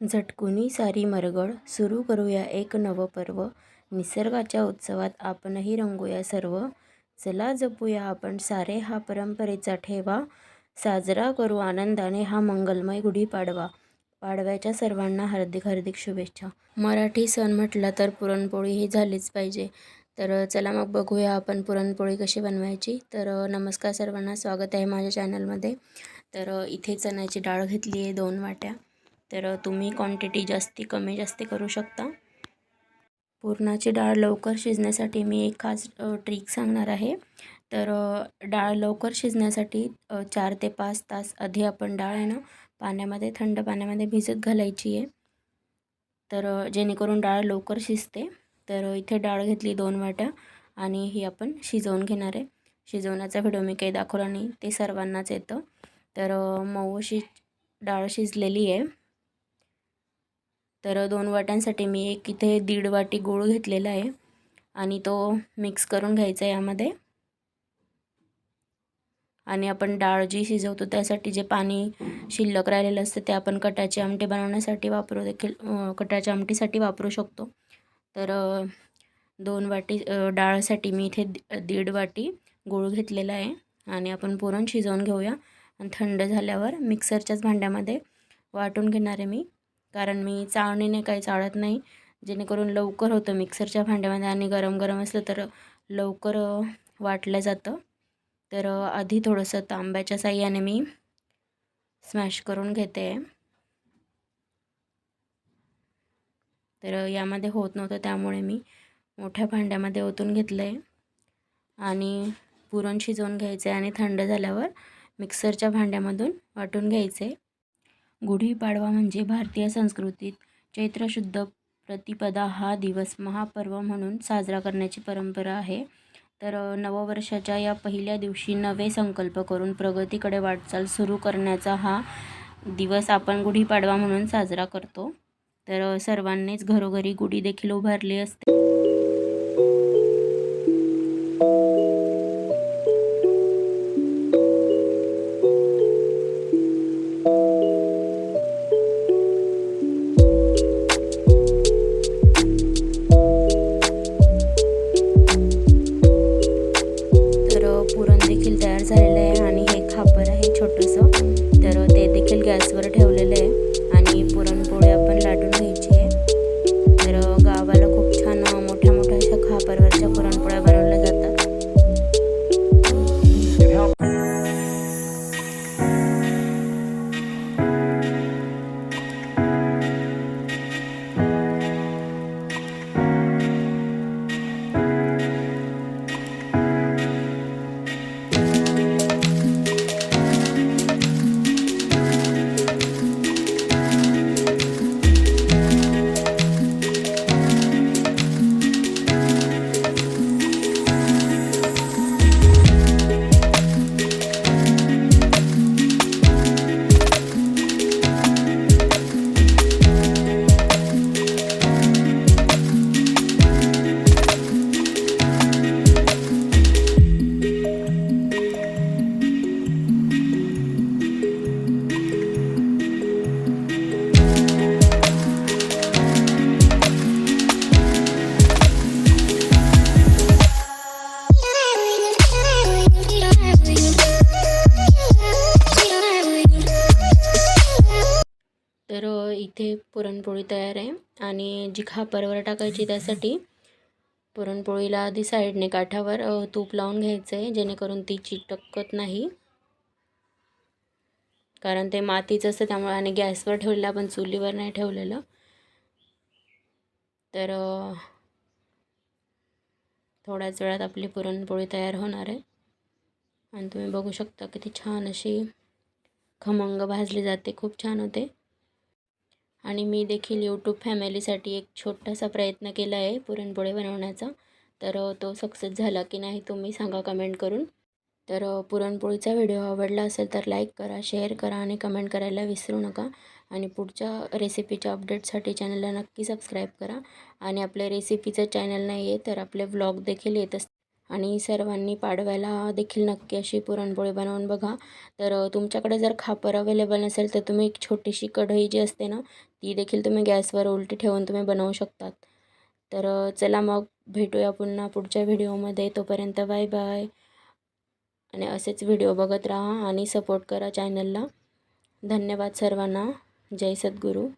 झटकुनी सारी मरगळ सुरू करूया एक नवं पर्व. निसर्गाच्या उत्सवात आपणही रंगूया सर्व. चला जपूया आपण सारे हा परंपरेचा ठेवा. साजरा करू आनंदाने हा मंगलमय गुढीपाडवा पाडव्याच्या सर्वांना हार्दिक हार्दिक शुभेच्छा. मराठी सण म्हटला तर पुरणपोळी ही झालीच पाहिजे. तर चला मग बघूया आपण पुरणपोळी कशी बनवायची. तर नमस्कार सर्वांना स्वागत आहे माझ्या चॅनलमध्ये तर इथे चण्याची डाळ घेतली आहे दोन वाट्या. तर तुम्ही क्वांटिटी जास्ती कमी जास्ती करू शकता. पुरणाची डाळ लवकर शिजण्यासाठी मी एक खास ट्रिक सांगणार आहे. तर डाळ लवकर शिजण्यासाठी चार ते पाच तास आधी आपण डाळ आहे ना पाण्यामध्ये थंड पाण्यामध्ये भिजत घालायची आहे. तर जेणेकरून डाळ लवकर शिजते. तर इथे डाळ घेतली दोन वाट्या आणि ही आपण शिजवून घेणार आहे. शिजवण्याचा व्हिडिओ मी काही दाखवला नाही ते सर्वांनाच येतं. तर मऊ अशी डाळ शिजलेली आहे. तर दोन वाट्यांसाठी मी एक इथे दीड वाटी गूळ घेतलेला आहे आणि तो मिक्स करून घ्यायचा आहे यामध्ये. आणि आपण डाळ जी शिजवतो त्यासाठी जे पाणी शिल्लक राहिलेलं असतं ते आपण कटाची आमटी बनवण्यासाठी वापरू देखील कटाच्या आमटीसाठी वापरू शकतो. तर दोन वाटी डाळसाठी मी इथे दीड वाटी गूळ घेतलेला आहे आणि आपण पुरण शिजवून घेऊया. आणि थंड झाल्यावर मिक्सरच्याच भांड्यामध्ये वाटून घेणार आहे मी. कारण मी चाळणीने काही चाळत नाही. जेणेकरून लवकर होतं मिक्सरच्या भांड्यामध्ये आणि गरम गरम असलं तर लवकर वाटलं जातं. तर आधी थोडंसं तांब्याच्या साह्याने मी स्मॅश करून घेते. तर यामध्ये होत नव्हतं त्यामुळे मी मोठ्या भांड्यामध्ये ओतून घेतलं आहे आणि पुरण शिजवून घ्यायचं आहे आणि थंड झाल्यावर मिक्सरच्या भांड्यामधून वाटून घ्यायचं आहे गुढीपाडवा म्हणजे भारतीय संस्कृतीत चैत्रशुद्ध प्रतिपदा हा दिवस महापर्व म्हणून साजरा करण्याची परंपरा आहे. तर नववर्षाच्या या पहिल्या दिवशी नवे संकल्प करून प्रगतीकडे वाटचाल सुरू करण्याचा हा दिवस आपण गुढीपाडवा म्हणून साजरा करतो. तर सर्वांनीच घरोघरी गुढी देखील उभारली असते. तर इथे पुरणपोळी तयार आहे. आणि जी खापरवर टाकायची त्यासाठी पुरणपोळीला आधी साईडने काठावर तूप लावून घ्यायचं आहे जेणेकरून ती चिटकत नाही. कारण ते मातीचं असतं त्यामुळे आणि गॅसवर ठेवलेलं आपण चुलीवर नाही ठेवलेलं. तर थोड्याच वेळात आपली पुरणपोळी तयार होणार आहे. आणि तुम्ही बघू शकता किती छान अशी खमंग भाजली जाते खूप छान होते. आणि मी देखील यूट्यूब फॅमिलीसाठी एक छोटासा प्रयत्न केला आहे पुरणपोळी बनवण्याचा. तर तो सक्सेस झाला की नाही तुम्ही सांगा कमेंट करून. तर पुरणपोळीचा व्हिडिओ आवडला असेल तर लाईक करा शेअर करा आणि कमेंट करायला विसरू नका. आणि पुढच्या रेसिपीच्या अपडेटसाठी चॅनलला नक्की सबस्क्राईब करा. आणि आपल्या रेसिपीचं चॅनल नाही आहे तर आपले व्लॉग देखील येत असतात आणि सर्वांनी पाडव्याला देखील नक्की अशी पुरणपोळी बनवून बघा. तर तुमच्याकडे जर खापर अवेलेबल नसेल तर तुम्ही एक छोटीशी कढई जी असते ना ती देखील तुम्ही गॅसवर उलटी ठेवून तुम्ही बनवू शकतात. तर चला मग भेटूया पुन्हा पुढच्या व्हिडिओमध्ये. तोपर्यंत बाय बाय. आणि असेच व्हिडिओ बघत राहा आणि सपोर्ट करा चॅनलला धन्यवाद सर्वांना. जय सद्गुरू.